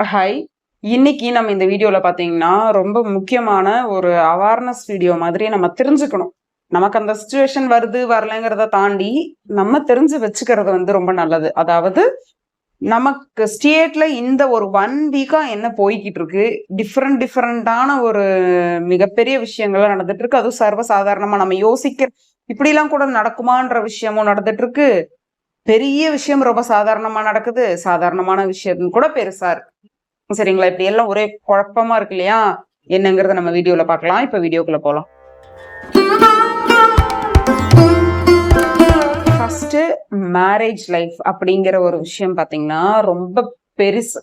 Hi இன்னைக்கு நம்ம இந்த வீடியோல பாத்தீங்கன்னா ரொம்ப முக்கியமான ஒரு அவேர்னஸ் வீடியோ மாதிரி நம்ம தெரிஞ்சுக்கணும். நமக்கு அந்த சுச்சுவேஷன் வருது வரலைங்கிறத தாண்டி நம்ம தெரிஞ்சு வச்சுக்கிறது வந்து ரொம்ப நல்லது. அதாவது நமக்கு ஸ்டேட்ல இந்த ஒரு ஒன் வீக்கா என்ன போய்கிட்டு இருக்கு டிஃப்ரெண்ட் டிஃப்ரெண்டான ஒரு மிகப்பெரிய விஷயங்கள்லாம் நடந்துட்டு இருக்கு அதுவும் சர்வசாதாரணமா நம்ம யோசிக்கிற இப்படிலாம் கூட நடக்குமான்ற விஷயமும் நடந்துட்டு இருக்கு பெரிய விஷயம் ரொம்ப சாதாரணமா நடக்குது. சாதாரணமான விஷயம் கூட பெருசா இருக்கு. சரிங்களா? இப்படி எல்லாம் ஒரே குழப்பமா இருக்கு இல்லையா? என்னங்கிறத நம்ம வீடியோல பார்க்கலாம். இப்ப வீடியோக்குள்ள போகலாம் ஃபர்ஸ்ட் மேரேஜ் லைஃப் அப்படிங்கிற ஒரு விஷயம் பாத்தீங்கன்னா ரொம்ப பெருசு.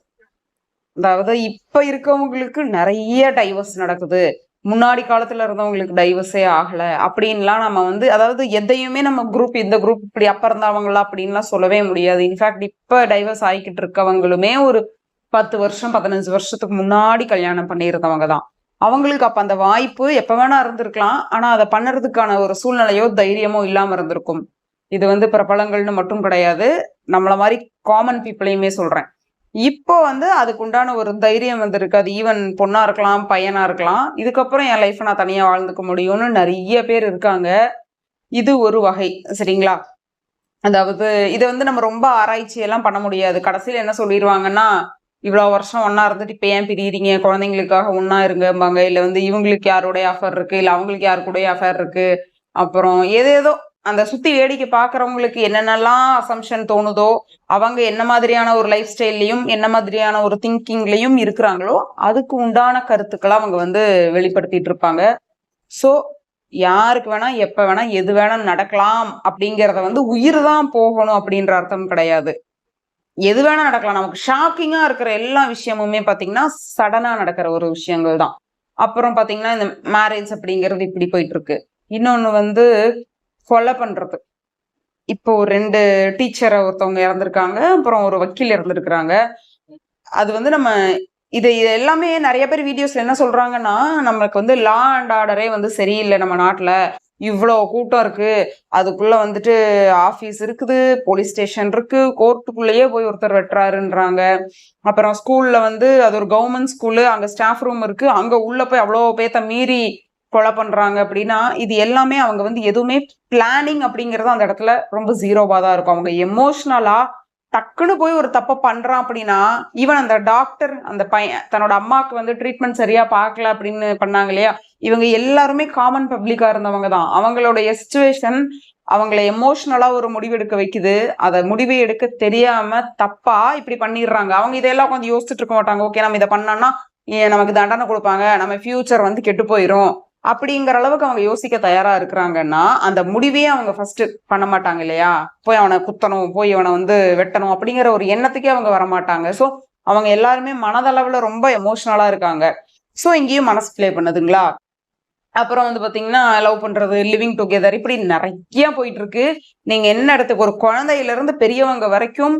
அதாவது இப்ப இருக்கவங்களுக்கு நிறைய டைவர்ஸ் நடக்குது. முன்னாடி காலத்துல இருந்தவங்களுக்கு டைவர்ஸே ஆகல. அப்படின்லாம் நம்ம வந்து அதாவது எதையுமே நம்ம குரூப் இந்த குரூப் இப்படி அப்ப இருந்தவங்களா அப்படின்லாம் சொல்லவே முடியாது. இன்ஃபேக்ட் இப்ப டைவர்ஸ் ஆகிக்கிட்டு இருக்கவங்களுமே ஒரு பத்து வருஷம் பதினஞ்சு வருஷத்துக்கு முன்னாடி கல்யாணம் பண்ணியிருந்தவங்க தான். அவங்களுக்கு அப்ப அந்த வாய்ப்பு எப்ப வேணா இருந்திருக்கலாம். ஆனா அதை பண்ணுறதுக்கான ஒரு சூழ்நிலையோ தைரியமோ இல்லாம இருந்திருக்கும். இது வந்து பிரபலங்கள்னு மட்டும் கிடையாது. நம்மள மாதிரி காமன் பீப்புளையுமே சொல்றேன். இப்போ வந்து அதுக்குண்டான ஒரு தைரியம் வந்திருக்கு. அது ஈவன் பொண்ணா இருக்கலாம் பையனா இருக்கலாம். இதுக்கப்புறம் என் லைஃப் நான் தனியா வாழ்ந்துக்க முடியும்னு நிறைய பேர் இருக்காங்க. இது ஒரு வகை சரிங்களா? அதாவது இதை வந்து நம்ம ரொம்ப ஆராய்ச்சி எல்லாம் பண்ண முடியாது. கடைசியில் என்ன சொல்லிடுவாங்கன்னா இவ்வளோ வருஷம் ஒன்றா இருந்துட்டு இப்போ ஏன் பிரியிறீங்க? குழந்தைங்களுக்காக ஒன்றா இருங்கம்பாங்க இல்லை வந்து இவங்களுக்கு யாருடைய ஆஃபர் இருக்குது இல்லை அவங்களுக்கு யாரு கூட ஆஃபர் இருக்குது அப்புறம் ஏதேதோ அந்த சுற்றி வேடிக்கை பார்க்குறவங்களுக்கு என்னென்னலாம் அசம்ஷன் தோணுதோ அவங்க என்ன மாதிரியான ஒரு லைஃப் ஸ்டைல்லையும் என்ன மாதிரியான ஒரு திங்கிங்லையும் இருக்கிறாங்களோ அதுக்கு உண்டான கருத்துக்களை அவங்க வந்து வெளிப்படுத்திட்டு இருப்பாங்க. ஸோ யாருக்கு வேணா எப்போ வேணா எது வேணா நடக்கலாம் அப்படிங்கிறத வந்து உயிர் தான் போகணும் அப்படின்ற அர்த்தம் கிடையாது. எது வேணா நடக்கலாம். நமக்கு ஷாக்கிங்கா இருக்கிற எல்லா விஷயமுமே பாத்தீங்கன்னா சடனா நடக்கிற ஒரு விஷயங்கள் தான். அப்புறம் பாத்தீங்கன்னா இந்த மேரேஜ் அப்படிங்கிறது இப்படி போயிட்டு இருக்கு இன்னொன்னு வந்து கொலை பண்றது. இப்போ ரெண்டு டீச்சரை ஒருத்தவங்க இறந்துருக்காங்க. அப்புறம் ஒரு வக்கீல் இறந்துருக்குறாங்க. அது வந்து நம்ம இது இது எல்லாமே நிறைய பேர் வீடியோஸ்ல என்ன சொல்றாங்கன்னா நமக்கு வந்து லா அண்ட் ஆர்டரே வந்து சரியில்லை நம்ம நாட்டுல. இவ்வளோ கூட்டம் இருக்கு. அதுக்குள்ள வந்துட்டு ஆஃபீஸ் இருக்குது போலீஸ் ஸ்டேஷன் இருக்கு. கோர்ட்டுக்குள்ளேயே போய் ஒருத்தர் வெட்டுறாருன்றாங்க. அப்புறம் ஸ்கூல்ல வந்து அது ஒரு கவர்மெண்ட் ஸ்கூலு அங்க ஸ்டாஃப் ரூம் இருக்கு. அங்க உள்ள போய் அவ்வளோ பேத்த மீறி கொலை பண்றாங்க அப்படின்னா இது எல்லாமே அவங்க வந்து எதுவுமே பிளானிங் அப்படிங்கிறது அந்த இடத்துல ரொம்ப ஜீரோவா தான் இருக்கும். அவங்க எமோஷ்னலா டக்குன்னு போய் ஒரு தப்பை பண்ணுறான் அப்படின்னா ஈவன் அந்த டாக்டர் அந்த பையன் தன்னோட அம்மாவுக்கு வந்து ட்ரீட்மெண்ட் சரியாக பார்க்கல அப்படின்னு பண்ணாங்க இல்லையா? இவங்க எல்லாருமே காமன் பப்ளிக்காக இருந்தவங்க தான். அவங்களுடைய சுச்சுவேஷன் அவங்கள எமோஷ்னலா ஒரு முடிவு எடுக்க வைக்குது. அதை முடிவு எடுக்க தெரியாம தப்பா இப்படி பண்ணிடுறாங்க. அவங்க இதெல்லாம் கொஞ்சம் யோசிச்சுட்டு இருக்க மாட்டாங்க. ஓகே நம்ம இதை பண்ணோம்னா நமக்கு தண்டனை கொடுப்பாங்க. நம்ம ஃபியூச்சர் வந்து கெட்டு போயிடும் அப்படிங்கிற அளவுக்கு அவங்க யோசிக்க தயாரா இருக்கிறாங்கன்னா அந்த முடிவையே அவங்க ஃபர்ஸ்ட் பண்ண மாட்டாங்க இல்லையா? போய் அவனை குத்தணும் போய் அவனை வந்து வெட்டணும் அப்படிங்கிற ஒரு எண்ணத்துக்கே அவங்க வர மாட்டாங்க ஸோ அவங்க எல்லாருமே மனதளவுல ரொம்ப எமோஷனலா இருக்காங்க. ஸோ இங்கேயும் மனசு பிளே பண்ணுதுங்களா? அப்புறம் வந்து பாத்தீங்கன்னா லவ் பண்றது லிவிங் டுகெதர் இப்படி நிறைய போயிட்டு இருக்கு. நீங்க என்ன இடத்துக்கு ஒரு குழந்தையில இருந்து பெரியவங்க வரைக்கும்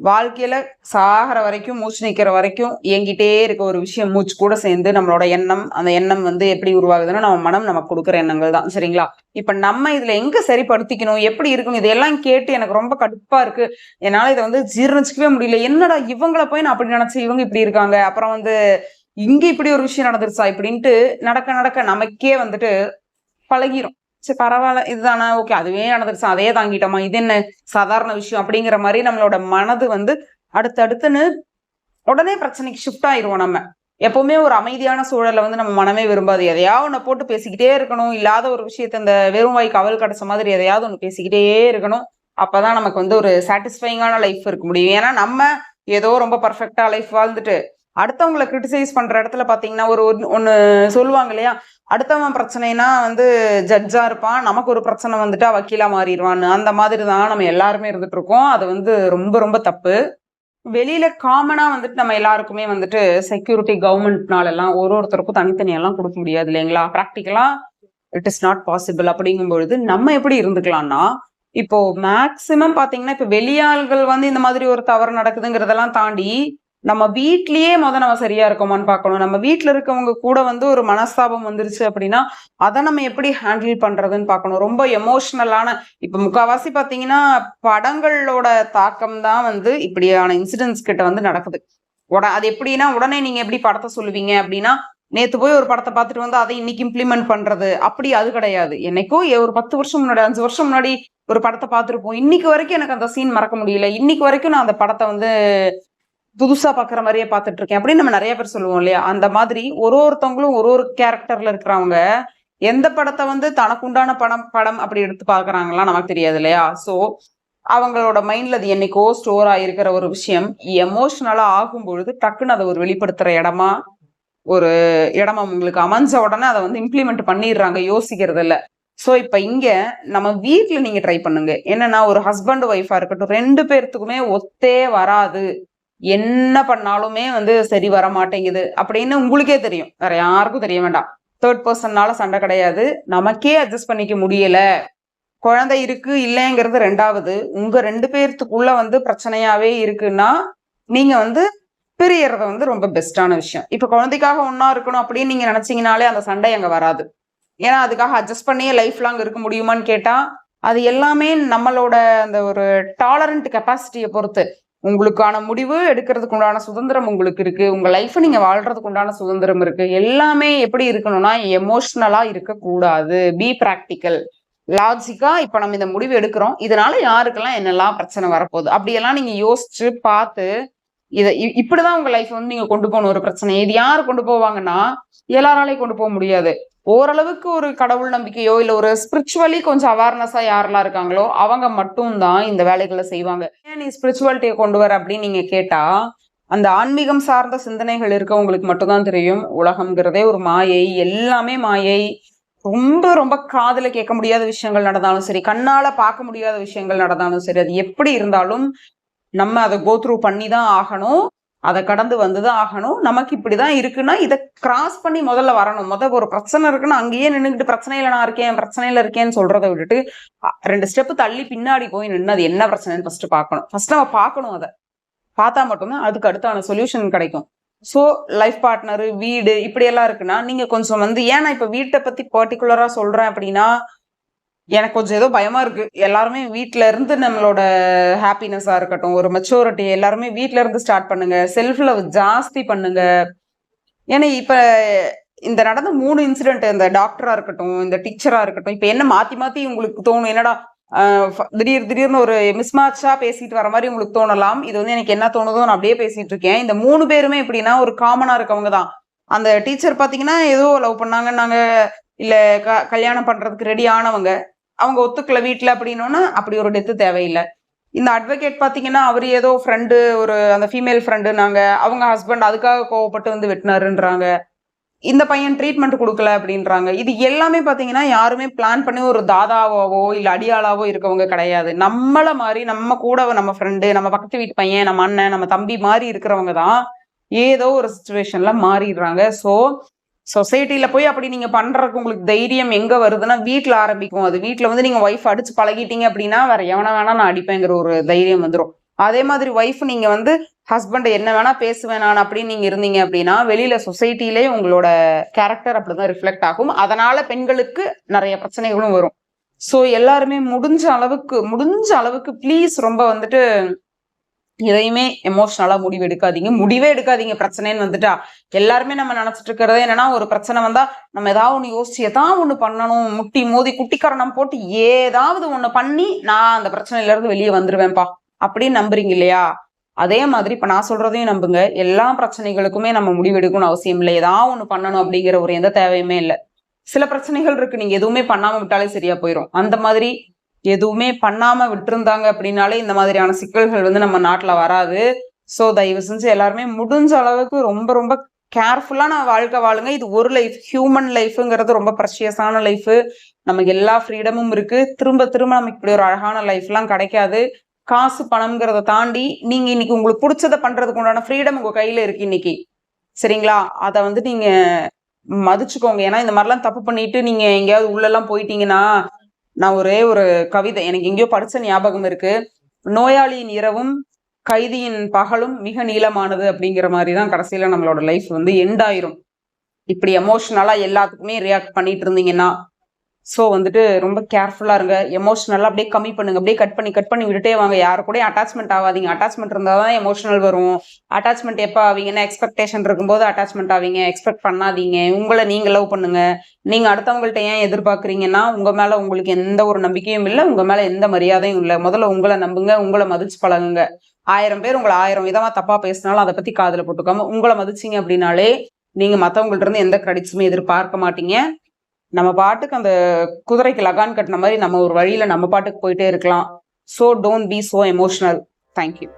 வாழ்க்கையில சாகிற வரைக்கும் மூச்சு நிற்கிற வரைக்கும் இயங்கிட்டே இருக்க ஒரு விஷயம் மூச்சு கூட சேர்ந்து நம்மளோட எண்ணம் அந்த எண்ணம் வந்து எப்படி உருவாகுதுன்னா நம்ம மனம் நமக்கு கொடுக்குற எண்ணங்கள் தான் சரிங்களா? இப்ப நம்ம இதுல எங்க சரிப்படுத்திக்கணும் எப்படி இருக்கணும் இதெல்லாம் கேட்டு எனக்கு ரொம்ப கடுப்பா இருக்கு. என்னால இதை வந்து ஜீர்ணிச்சிக்கவே முடியல. என்னடா இவங்கள போய் நான் அப்படி நினைச்சு இவங்க இப்படி இருக்காங்க? அப்புறம் வந்து இங்க இப்படி ஒரு விஷயம் நடந்துருச்சா? இப்படின்ட்டு நடக்க நடக்க நமக்கே வந்துட்டு பழகிரும். சரி பரவாயில்ல. இதுதானா? ஓகே அதுவே நடந்துருச்சு. அதே தாங்கிட்டோமா? இது என்ன சாதாரண விஷயம் அப்படிங்கிற மாதிரி நம்மளோட மனது வந்து அடுத்து அடுத்துன்னு உடனே பிரச்சனைக்கு ஷிஃப்ட் ஆயிடுவோம் நம்ம. எப்பவுமே ஒரு அமைதியான சூழலை வந்து நம்ம மனமே விரும்பாது. எதையாவது ஒன்று போட்டு பேசிக்கிட்டே இருக்கணும். இல்லாத ஒரு விஷயத்த இந்த வெறும் வாய் கவல் கடைச மாதிரி எதையாவது ஒன்று பேசிக்கிட்டே இருக்கணும். அப்பதான் நமக்கு வந்து ஒரு சாட்டிஸ்ஃபைங்கான லைஃப் இருக்க முடியும். ஏன்னா நம்ம ஏதோ ரொம்ப பர்ஃபெக்டா லைஃப் வாழ்ந்துட்டு அடுத்தவங்களை கிரிட்டிசைஸ் பண்ற இடத்துல பாத்தீங்கன்னா ஒரு ஒன்னு- சொல்லுவாங்க இல்லையா? அடுத்தவன் பிரச்சனைனா வந்து ஜட்ஜாக இருப்பான். நமக்கு ஒரு பிரச்சனை வந்துட்டா வக்கீலாக மாறிடுவான்னு. அந்த மாதிரி தான் நம்ம எல்லாருமே இருந்துட்டு இருக்கோம் அது வந்து ரொம்ப ரொம்ப தப்பு. வெளியில காமனாக வந்துட்டு நம்ம எல்லாருக்குமே வந்துட்டு செக்யூரிட்டி கவர்மெண்ட்னாலெல்லாம் ஒரு ஒருத்தருக்கும் தனித்தனியெல்லாம் கொடுக்க முடியாது இல்லைங்களா? ப்ராக்டிக்கலாக இட் இஸ் நாட் பாசிபிள் அப்படிங்கும் பொழுது நம்ம எப்படி இருந்துக்கலாம்னா இப்போ மேக்சிமம் பார்த்தீங்கன்னா இப்போ வெளியாள்கள் வந்து இந்த மாதிரி ஒரு தவறு நடக்குதுங்கிறதெல்லாம் தாண்டி நம்ம வீட்லயே முத நம்ம சரியா இருக்கோமான்னு பார்க்கணும். நம்ம வீட்டில் இருக்கவங்க கூட வந்து ஒரு மனஸ்தாபம் வந்துருச்சு அப்படின்னா அதை நம்ம எப்படி ஹேண்டில் பண்றதுன்னு பார்க்கணும். ரொம்ப எமோஷ்னலான இப்ப முக்காவாசி பாத்தீங்கன்னா படங்களோட தாக்கம் தான் வந்து இப்படியான இன்சிடென்ட்ஸ் கிட்ட வந்து நடக்குது. உட அது எப்படின்னா உடனே நீங்க எப்படி படத்தை சொல்லுவீங்க அப்படின்னா நேத்து போய் ஒரு படத்தை பார்த்துட்டு வந்து அதை இன்னைக்கு இம்ப்ளிமெண்ட் பண்றது. அப்படி அது கிடையாது. என்னைக்கோ ஒரு பத்து வருஷம் முன்னாடி அஞ்சு வருஷம் முன்னாடி ஒரு படத்தை பார்த்துருப்போம். இன்னைக்கு வரைக்கும் எனக்கு அந்த சீன் மறக்க முடியல. இன்னைக்கு வரைக்கும் நான் அந்த படத்தை வந்து புதுசா பாக்குற மாதிரியே பார்த்துட்டு இருக்கேன் அப்படின்னு நம்ம நிறைய பேர் சொல்லுவோம் இல்லையா? அந்த மாதிரி ஒரு ஒருத்தவங்களும் ஒரு ஒரு கேரக்டர்ல இருக்கிறவங்க எந்த படத்தை வந்து தனக்கு உண்டான படம் படம் அப்படி எடுத்து பாக்குறாங்களா நமக்கு தெரியாது இல்லையா? சோ அவங்களோட மைண்ட்ல அது என்னைக்கோ ஸ்டோர் ஆயிருக்கிற ஒரு விஷயம். எமோஷனலா ஆகும் பொழுது டக்குன்னு அதை ஒரு வெளிப்படுத்துற இடமா ஒரு இடமா உங்களுக்கு அமைஞ்ச உடனே அதை வந்து இம்ப்ளிமெண்ட் பண்ணிடுறாங்க யோசிக்கிறது இல்ல. ஸோ இப்போ இங்கே நம்ம வீட்டில் நீங்கள் ட்ரை பண்ணுங்க. என்னன்னா ஒரு ஹஸ்பண்ட் ஒய்ஃபாக இருக்கட்டும் ரெண்டு பேர்த்துக்குமே ஒத்தே வராது. என்ன பண்ணாலுமே வந்து சரி வர மாட்டேங்குது அப்படின்னு உங்களுக்கே தெரியும். வேற யாருக்கும் தெரிய வேண்டாம். தேர்ட் பர்சன்னால சண்டை கிடையாது. நமக்கே அட்ஜஸ்ட் பண்ணிக்க முடியல. குழந்தை இருக்கு இல்லைங்கிறது ரெண்டாவது. உங்க ரெண்டு பேர்த்துக்குள்ள வந்து பிரச்சனையாவே இருக்குன்னா நீங்க வந்து பிரியறத வந்து ரொம்ப பெஸ்டான விஷயம். இப்ப குழந்தைக்காக ஒன்னா இருக்கணும் அப்படின்னு நீங்க நினைச்சீங்கனாலே அந்த சண்டை அங்க வராது. ஏன்னா அதுக்காக அட்ஜஸ்ட் பண்ணியே லைஃப் லாங் இருக்க முடியுமான்னு கேட்டா அது எல்லாமே நம்மளோட அந்த ஒரு டாலரண்ட் கெப்பாசிட்டியை பொறுத்து. உங்களுக்கான முடிவு எடுக்கிறதுக்கு உண்டான சுதந்திரம் உங்களுக்கு இருக்கு. உங்க லைஃப் நீங்க வாழ்றதுக்கு உண்டான சுதந்திரம் இருக்கு. எல்லாமே எப்படி இருக்கணும்னா எமோஷனலா இருக்கக்கூடாது. பி பிராக்டிக்கல் லாஜிக்கா இப்ப நம்ம இந்த முடிவு எடுக்கிறோம். இதனால யாருக்கெல்லாம் என்னெல்லாம் பிரச்சனை வரப்போகுது? அப்படியெல்லாம் நீங்க யோசிச்சு பார்த்து இதை இ- இப்படிதான் உங்க லைஃப் வந்து நீங்க கொண்டு போகணும் ஒரு பிரச்சனை. இது யார் கொண்டு போவாங்கன்னா எல்லாராலையும் கொண்டு போக முடியாது. ஓரளவுக்கு ஒரு கடவுள் நம்பிக்கையோ இல்லை ஒரு ஸ்பிரிச்சுவலி கொஞ்சம் அவேர்னஸாக யாரெல்லாம் இருக்காங்களோ அவங்க மட்டும்தான் இந்த வேலைகளை செய்வாங்க. ஏன் நீ ஸ்பிரிச்சுவாலிட்டியை கொண்டு வர அப்படின்னு நீங்க கேட்டா அந்த ஆன்மீகம் சார்ந்த சிந்தனைகள் இருக்கவங்களுக்கு மட்டும்தான் தெரியும். உலகம்ங்கிறதே ஒரு மாயை எல்லாமே மாயை. ரொம்ப ரொம்ப காதில் கேட்க முடியாத விஷயங்கள் நடந்தாலும் சரி கண்ணால் பார்க்க முடியாத விஷயங்கள் நடந்தாலும் சரி அது எப்படி இருந்தாலும் நம்ம அதை கோத்ரூ பண்ணி தான் ஆகணும். அதை கடந்து வந்து தான் ஆகணும். நமக்கு இப்படி தான் இருக்குன்னா இதை கிராஸ் பண்ணி முதல்ல வரணும். முத ஒரு பிரச்சனை இருக்குன்னா அங்கேயே நின்றுக்கிட்டு பிரச்சனையில நான் இருக்கேன் பிரச்சனையில இருக்கேன்னு சொல்றதை விட்டுட்டு ரெண்டு ஸ்டெப் தள்ளி பின்னாடி போய் நின்று அது என்ன பிரச்சனைன்னு ஃபர்ஸ்ட் பார்க்கணும். ஃபர்ஸ்ட் நம்ம பார்க்கணும் அதை. பார்த்தா மட்டும்தான் அதுக்கு அடுத்தான சொல்யூஷன் கிடைக்கும். ஸோ லைஃப் பார்ட்னரு வீடு இப்படி எல்லாம் இருக்குன்னா நீங்க கொஞ்சம் வந்து ஏன் நான் வீட்டை பத்தி பர்டிகுலரா சொல்றேன் அப்படின்னா எனக்கு கொஞ்சம் ஏதோ பயமா இருக்கு. எல்லாருமே வீட்ல இருந்து நம்மளோட ஹாப்பினஸா இருக்கட்டும் ஒரு மெச்சூரிட்டி எல்லாருமே வீட்ல இருந்து ஸ்டார்ட் பண்ணுங்க. செல்ஃப் லவ் ஜாஸ்தி பண்ணுங்க. ஏன்னா இப்ப இந்த நடந்த மூணு இன்சிடென்ட் இந்த டாக்டரா இருக்கட்டும் இந்த டீச்சரா இருக்கட்டும் இப்ப என்ன மாத்தி மாத்தி உங்களுக்கு தோணும்? என்னடா திடீர் திடீர்னு ஒரு மிஸ்மாச்சா பேசிட்டு வர மாதிரி உங்களுக்கு தோணலாம். இது வந்து எனக்கு என்ன தோணுதோ நான் அப்படியே பேசிட்டு இருக்கேன். இந்த மூணு பேருமே எப்படின்னா ஒரு காமனா இருக்கவங்க தான். அந்த டீச்சர் பாத்தீங்கன்னா ஏதோ லவ் பண்ணாங்கன்னாங்க. இல்ல க கல்யாணம் பண்றதுக்கு ரெடி ஆனவங்க. அவங்க ஒத்துக்கல வீட்டில் அப்படின்னோன்னா அப்படி ஒரு டெத்து தேவையில்லை. இந்த அட்வொகேட் பார்த்தீங்கன்னா அவர் ஏதோ ஃப்ரெண்டு ஒரு அந்த ஃபீமேல் ஃப்ரெண்டு நாங்கள் அவங்க ஹஸ்பண்ட் அதுக்காக கோவப்பட்டு வந்து வெட்டினாருன்றாங்க. இந்த பையன் ட்ரீட்மெண்ட் கொடுக்கல அப்படின்றாங்க. இது எல்லாமே பார்த்தீங்கன்னா யாருமே பிளான் பண்ணி ஒரு தாதாவாவோ இல்லை அடியாளாவோ இருக்கவங்க கிடையாது. நம்மளை மாதிரி நம்ம கூட நம்ம ஃப்ரெண்டு நம்ம பக்கத்து வீட்டு பையன் நம்ம அண்ணன் நம்ம தம்பி மாதிரி இருக்கிறவங்க தான் ஏதோ ஒரு சுச்சுவேஷன்ல மாறிடுறாங்க. ஸோ சொசைட்டியில் போய் அப்படி நீங்கள் பண்ணுறதுக்கு உங்களுக்கு தைரியம் எங்கே வருதுன்னா வீட்டில் ஆரம்பிக்கும். அது வீட்டில் வந்து நீங்கள் ஒய்ஃப் அடித்து பழகிட்டீங்க அப்படின்னா வேற எவனை வேணா நான் அடிப்பேங்கிற ஒரு தைரியம் வந்துடும் அதே மாதிரி ஒய்ஃப் நீங்கள் வந்து ஹஸ்பண்ட் என்ன வேணால் பேசுவேன் நான் அப்படின்னு நீங்கள் இருந்தீங்க அப்படின்னா வெளியில் சொசைட்டிலே உங்களோட கேரக்டர் அப்படி தான் ரிஃப்ளெக்ட் ஆகும். அதனால் பெண்களுக்கு நிறைய பிரச்சனைகளும் வரும். ஸோ எல்லாருமே முடிஞ்ச அளவுக்கு முடிஞ்ச அளவுக்கு ப்ளீஸ் ரொம்ப வந்துட்டு எதையுமே எமோஷனலா முடிவு எடுக்காதீங்க. முடிவே எடுக்காதீங்க. பிரச்சனைன்னு வந்துட்டா எல்லாருமே நம்ம நினைச்சிட்டு இருக்கிறது என்னன்னா ஒரு பிரச்சனை வந்தா நம்ம ஏதாவது ஒண்ணு யோசிச்சு ஏதாவது ஒண்ணு பண்ணணும். முட்டி மோதி குட்டிக்கரணம் போட்டு ஏதாவது ஒண்ணு பண்ணி நான் அந்த பிரச்சனையில இருந்து வெளியே வந்துருவேன்ப்பா. அப்படின்னு நம்புறீங்க இல்லையா? அதே மாதிரி இப்ப நான் சொல்றதையும் நம்புங்க. எல்லா பிரச்சனைகளுக்குமே நம்ம முடிவெடுக்கணும்னு அவசியம் இல்லை. ஏதாவது ஒண்ணு பண்ணணும் அப்படிங்கிற ஒரு எந்த தேவையுமே இல்லை. சில பிரச்சனைகள் இருக்கு. நீங்க எதுவுமே பண்ணாம விட்டாலே சரியா போயிடும் அந்த மாதிரி எதுவுமே பண்ணாமல் விட்டுருந்தாங்க அப்படின்னாலே இந்த மாதிரியான சிக்கல்கள் வந்து நம்ம நாட்டில் வராது. ஸோ தயவு செஞ்சு எல்லாருமே முடிஞ்ச அளவுக்கு ரொம்ப ரொம்ப கேர்ஃபுல்லாக நான் வாழ்க்கை வாழுங்க. இது ஒரு லைஃப் ஹியூமன் லைஃபுங்கிறது ரொம்ப ப்ரஷியஸான லைஃபு நமக்கு எல்லா ஃப்ரீடமும் இருக்குது திரும்ப திரும்ப நமக்கு இப்படி ஒரு அழகான லைஃப்லாம் கிடைக்காது. காசு பணம்ங்கிறத தாண்டி நீங்கள் இன்னைக்கு உங்களுக்கு பிடிச்சத பண்ணுறதுக்கு உண்டான ஃப்ரீடம் உங்கள் கையில் இருக்கு இன்னைக்கு. சரிங்களா? அதை வந்து நீங்கள் மதிச்சுக்கோங்க. ஏன்னா இந்த மாதிரிலாம் தப்பு பண்ணிட்டு நீங்கள் எங்கேயாவது உள்ளெல்லாம் போயிட்டீங்கன்னா நான் ஒரே ஒரு கவிதை எனக்கு எங்கேயோ படிச்ச ஞாபகம் இருக்கு. நோயாளியின் இரவும் கைதியின் பகலும் மிக நீளமானது அப்படிங்கிற மாதிரி தான் கடைசியில நம்மளோட லைஃப் வந்து எண்ட் ஆயிரும். இப்படி எமோஷனலா எல்லாத்துக்குமே ரியாக்ட் பண்ணிட்டு இருந்தீங்கன்னா ஸோ வந்துட்டு ரொம்ப கேர்ஃபுல்லாக இருங்க. எமோஷனலாக அப்படியே கம்மி பண்ணுங்க. அப்படியே கட் பண்ணி கட் பண்ணி விட்டுட்டே வாங்க. யாரு கூட அட்டாச்மெண்ட் ஆகாதீங்க. அட்டாச்மெண்ட் இருந்தால் தான் எமோஷனல் வரும். அட்டாச்மெண்ட் எப்போ ஆவீங்கன்னா எக்ஸ்பெக்டேஷன் இருக்கும்போது அட்டாச்மெண்ட் ஆவீங்க. எக்ஸ்பெக்ட் பண்ணாதீங்க. உங்களை நீங்கள் லவ் பண்ணுங்க. நீங்கள் அடுத்தவங்கள்ட்ட ஏன் எதிர்பார்க்குறீங்கன்னா உங்கள் மேலே உங்களுக்கு எந்த ஒரு நம்பிக்கையும் இல்லை. உங்கள் மேலே எந்த மரியாதையும் இல்லை. முதல்ல உங்களை நம்புங்க. உங்களை மதிச்சு பழகுங்க. ஆயிரம் பேர் உங்களை ஆயிரம் விதமாக தப்பாக பேசினாலும் அதை பற்றி காதில் போட்டுக்காம உங்களை மதிச்சீங்க அப்படின்னாலே நீங்கள் மற்றவங்கள்ட்ட இருந்து எந்த கிரெடிட்ஸுமே எதிர்பார்க்க மாட்டீங்க. நம்ம பாட்டுக்கு அந்த குதிரைக்கு லகான் கட்டின மாதிரி நம்ம ஒரு வழியில நம்ம பாட்டுக்கு போயிட்டே இருக்கலாம். So don't be so emotional thank you